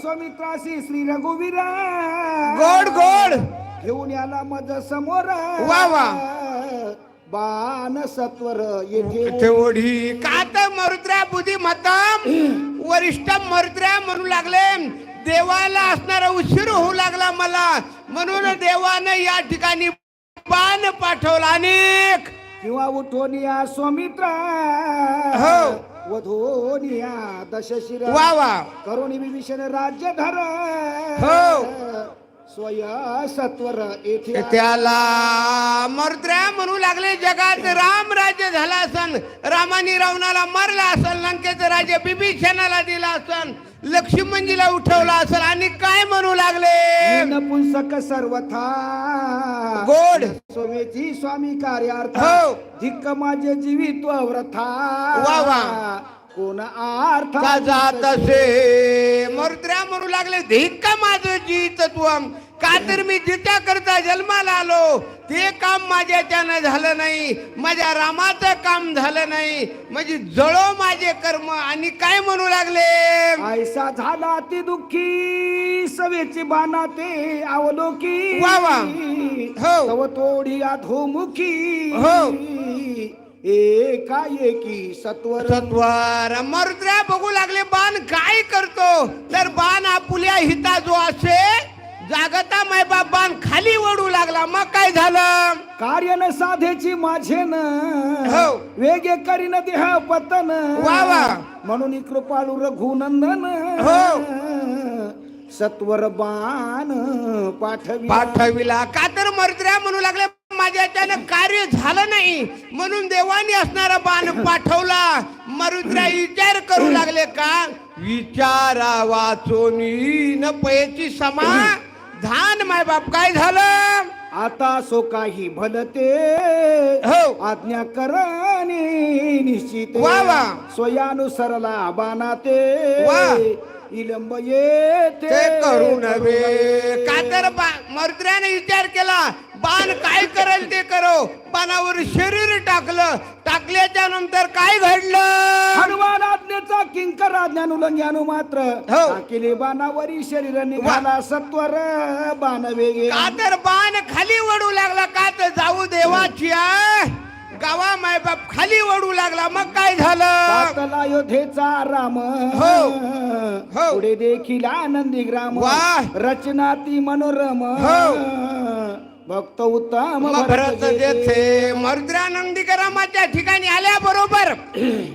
स्वामित्रासी श्री रघुवीरा गोड गोड. घेऊन याला मज समोर. वा, वा. बाण सत्वर येथे. ओढी. का तर मरुद्र्या बुद्धिमत्तम वरिष्ठ मरुद्र्या म्हणू लागले. देवाला असणारा उशीर होऊ लागला मला. म्हणून देवानं या ठिकाणी बाण पाठवला अनेक. किंवा उठून या स्वामित्रा. हो. वधून या दशशिरा वा वा. करुणी विभीषण राज्य धर. हो. स्वय सत्वर येथे त्याला मर्द्र्या म्हणू लागले जगात राम राज्य झाला असन. रामानी रावणाला मारला असल लंकेचं राज्य बिभीषणाला दिला असन. लक्ष्मणजीला उठवला असल आणि काय म्हणू लागले? नपुंसक सर्वथा. गोड. सोमेची स्वामी कार्यार्थ. हो. धिक्क माझे जीवित्व व्रथा वा, वा. कोण आर्थ का जात असे मर्द्र्या म्हणू लागले धिक्का माझं जी तत्व का तर मी जित्या करता जन्माला आलो? ते काम माझ्याच्यानं झालं नाही. माझ्या रामाचं काम झालं नाही. म्हणजे जळो माझे कर्म आणि काय म्हणू लागले? ऐसा झाला अति दुःखी सवेची बाणा ते अवलोकी वा, वा. हो. तव तोडी अधोमुखी हो. एकाएकी सत्वर. सत्वर. मरुद्र्या बघू लागले बाण काय करतो? तर बाण आपुल्या हिता जो असे जागता मायबाप बाण खाली वडू लागला. मग काय झालं? कार्य न साधेची माझे न हो. वेगे करीन देह पतन. वा, वा. म्हणून कृपाळू रघुनंदन. हो. सत्वर बाण पाठवी. पाठविला. का तर मर्द्र्या म्हणू लागले माझ्याच्यानं कार्य झालं नाही. म्हणून देवानी असणारा बाण पाठवला. मरुद्र्या विचार करू लागले का? विचारा वाचोनी न पयची समा. धान माय बाप काय झालं आता सो काही भलते हो. आज्ञा करणे निश्चित वा, वा. स्वयानुसरला बाणाते वा. इलंब येते ते. करू नव्हे का तर बा- मर्द्र्याने विचार केला बाण काय करेल ते करो. बाणावर शरीर टाकलं. टाकल्याच्या नंतर काय घडलं? हनुमान आज्ञेचा किंकर आज्ञानुलंघ्यानु मात्र. हो. केले बाणावरी शरीर निघाला सत्वर बाण वेगे. का तर बाण खाली वडू लागला का तर जाऊ देवाची आ? गावा मायबाप खाली वडू लागला मग काय झालं पातला योधेचा राम हो. हो. पुढे देखील आनंदी ग्राम वा. रचना ती मनोरम हो. भक्त उत्तम मग भरत जेथे. जेथे मर्द्रानंदीकरामाच्या ठिकाणी आल्याबरोबर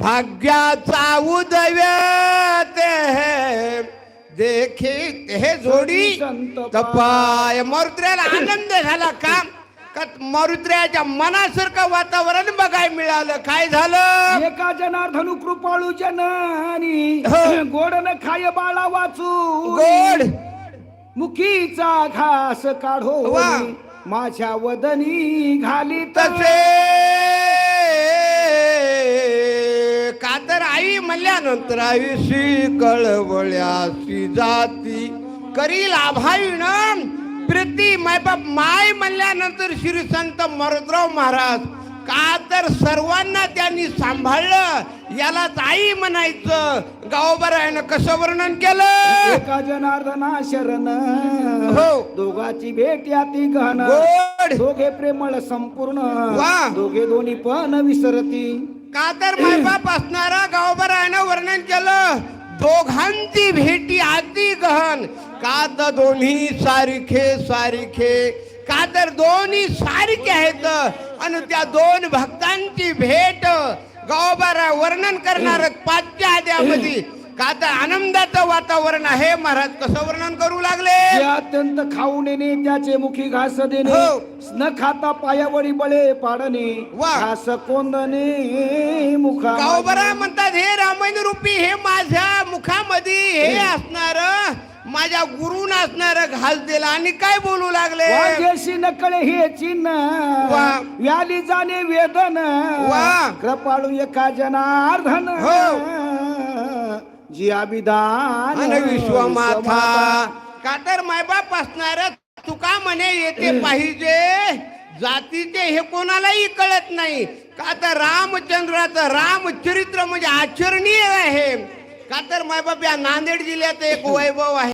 भाग्याचा उदय देखे हे जोडी संत तपाय मरुद्र्याला आनंद झाला का का मरुद्र्याच्या मनासारखं वातावरण बघायला मिळालं. काय झालं? एका जनार्दनु कृपाळू जननी हो. गोडन खाय बाळा वाचू. गोड. मुखीचा घास काढो वा. माझ्या वदनी घाली तसे. का तर आई म्हणल्यानंतर आईशी कळवळ्याशी जाती. करील आभाईन प्रीती मायबाप माय म्हणल्यानंतर श्री संत मरुद्राव महाराज का तर सर्वांना त्यांनी सांभाळलं? यालाच आई म्हणायचं. गावबरायनं कसं वर्णन केलं? एका जनार्दना शरण हो. दोघाची भेट याती घन गोड. दोघे प्रेमळ संपूर्ण वा. दोघे दोन्ही पण विसरती. का तर मायबाप असणारा गावबरायनं वर्णन केलं? दोघांची भेटी अति गहन. का तर दोन्ही सारखे सारखे. का तर दोन्ही सारखे आहेत आणि त्या दोन भक्तांची भेट गावबारा वर्णन करणार पाचच्या आद्यामध्ये. का तर आनंदाचं वातावरण आहे. महाराज कसं वर्णन करू लागले? अत्यंत खाऊ नेणे त्याचे मुखी घास देणे. हो. न खाता पायावरी बळे पाडणे. वा. घास कोंदणे मुखा गावबरा म्हणतात हे रामायण रूपी हे माझ्या मुखामध्ये हे. असणार. माझ्या गुरुन असणार घास दिला आणि काय बोलू लागले? वाजेशी नकळे हे चिन्ह वा. व्याली जाणे वेदन वा. कृपाळू एका जनार्दन जी अभिदान आणि विश्वमाथा का तर मायबाप असणार तुका म्हणे येते पाहिजे. जातीचे हे कोणालाही कळत नाही. का तर रामचंद्राचं रामचरित्र म्हणजे आचरणीय आहे. का तर मायबाप या नांदेड जिल्ह्यात एक वैभव आहे.